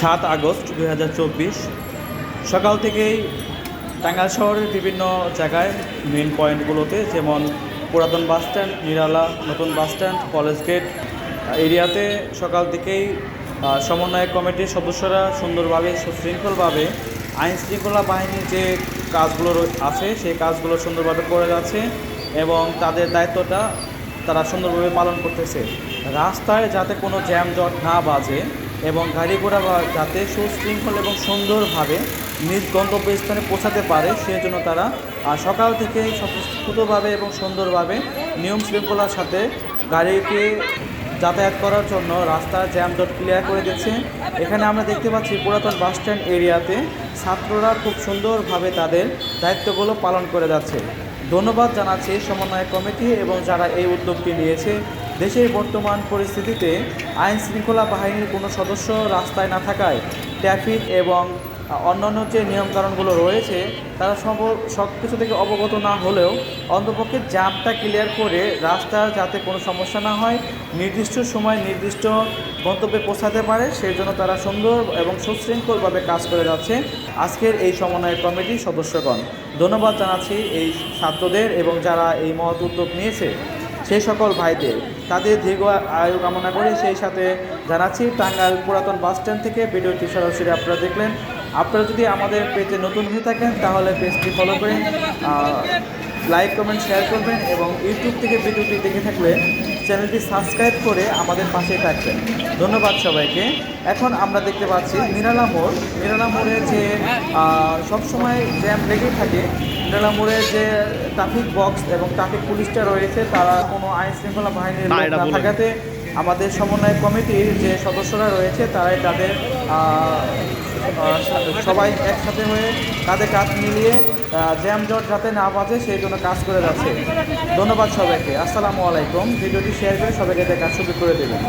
সাত আগস্ট দু হাজার চব্বিশ। সকাল থেকেই টাঙ্গাইল শহরের বিভিন্ন জায়গায় মেন পয়েন্টগুলোতে যেমন পুরাতন বাস স্ট্যান্ড নিরালা, নতুন বাসস্ট্যান্ড কলেজ গেট এরিয়াতে সকাল থেকেই সমন্বয় কমিটির সদস্যরা সুন্দরভাবে সুশৃঙ্খলভাবে আইন শৃঙ্খলা বাহিনীর যে কাজগুলো আছে, সেই কাজগুলো সুন্দরভাবে করে যাচ্ছে এবং তাদের দায়িত্বটা তারা সুন্দরভাবে পালন করতেছে। রাস্তায় যাতে কোনো জ্যাম জট না বাজে এবং গাড়ি ঘোড়া যাতে সুশৃঙ্খল এবং সুন্দরভাবে নিজ গন্তব্যস্থানে পৌঁছাতে পারে, সেজন্য তারা সকাল থেকে স্বতঃস্ফূর্তভাবে এবং সুন্দরভাবে নিয়ম শৃঙ্খলার সাথে গাড়িকে যাতায়াত করার জন্য রাস্তার জ্যাম জট ক্লিয়ার করে দিচ্ছে। এখানে আমরা দেখতে পাচ্ছি পুরাতন বাস স্ট্যান্ড এরিয়াতে ছাত্ররা খুব সুন্দরভাবে তাদের দায়িত্বগুলো পালন করে যাচ্ছে। ধন্যবাদ জানাচ্ছি সমন্বয় কমিটি এবং যারা এই উদ্যোগটি নিয়েছে দেশের বর্তমান পরিস্থিতিতে আইন শৃঙ্খলা বাহিনীর কোনো সদস্য রাস্তায় না থাকায় ট্রাফিক এবং অন্যান্য যে নিয়মকানুনগুলো রয়েছে, তারা সব সব কিছু থেকে অবগত না হলেও অন্তপক্ষে জ্যামটা ক্লিয়ার করে রাস্তার যাতে কোনো সমস্যা না হয়, নির্দিষ্ট সময় নির্দিষ্ট গন্তব্যে পৌঁছাতে পারে সেই জন্য তারা সুন্দর এবং সুশৃঙ্খলভাবে কাজ করে যাচ্ছে। আজকের এই সমন্বয় কমিটির সদস্যগণ, ধন্যবাদ জানাচ্ছি এই ছাত্রদের এবং যারা এই মহৎ উদ্যোগ নিয়েছে। সেই সকল ভাইদের তাদের দীর্ঘ আয়ু কামনা করে। সেই সাথে জানাচ্ছি, টাঙ্গাইল পুরাতন বাস স্ট্যান্ড থেকে ভিডিওটি সরাসরি আপনারা দেখলেন। আপনারা যদি আমাদের পেজে নতুন হয়ে থাকেন, তাহলে পেজটি ফলো করে লাইক কমেন্ট শেয়ার করবেন এবং ইউটিউব থেকে ভিডিওটি দেখে থাকলে চ্যানেলটি সাবস্ক্রাইব করে আমাদের পাশে থাকবেন। ধন্যবাদ সবাইকে। এখন আমরা দেখতে পাচ্ছি নিরালা মোড়। নিরালা মোড়ে যে সবসময় জ্যাম লেগেই থাকে নিরালা মোড়ে যে ট্রাফিক বক্স এবং ট্রাফিক পুলিশটা রয়েছে তারা কোনো আইন শৃঙ্খলা বাহিনীর। থাকাতে আমাদের সমন্বয় কমিটির যে সদস্যরা রয়েছে তারাই তাদের সবাই একসাথে হয়ে কাঁধে কাঁধ মিলিয়ে জ্যাম জট যাতে না বাজে সেই জন্য কাজ করে যাচ্ছে। ধন্যবাদ সবাইকে। আসসালামু আলাইকুম। ভিডিওটি শেয়ার করে সবাইকে দেখার শুরু করে দেবেন।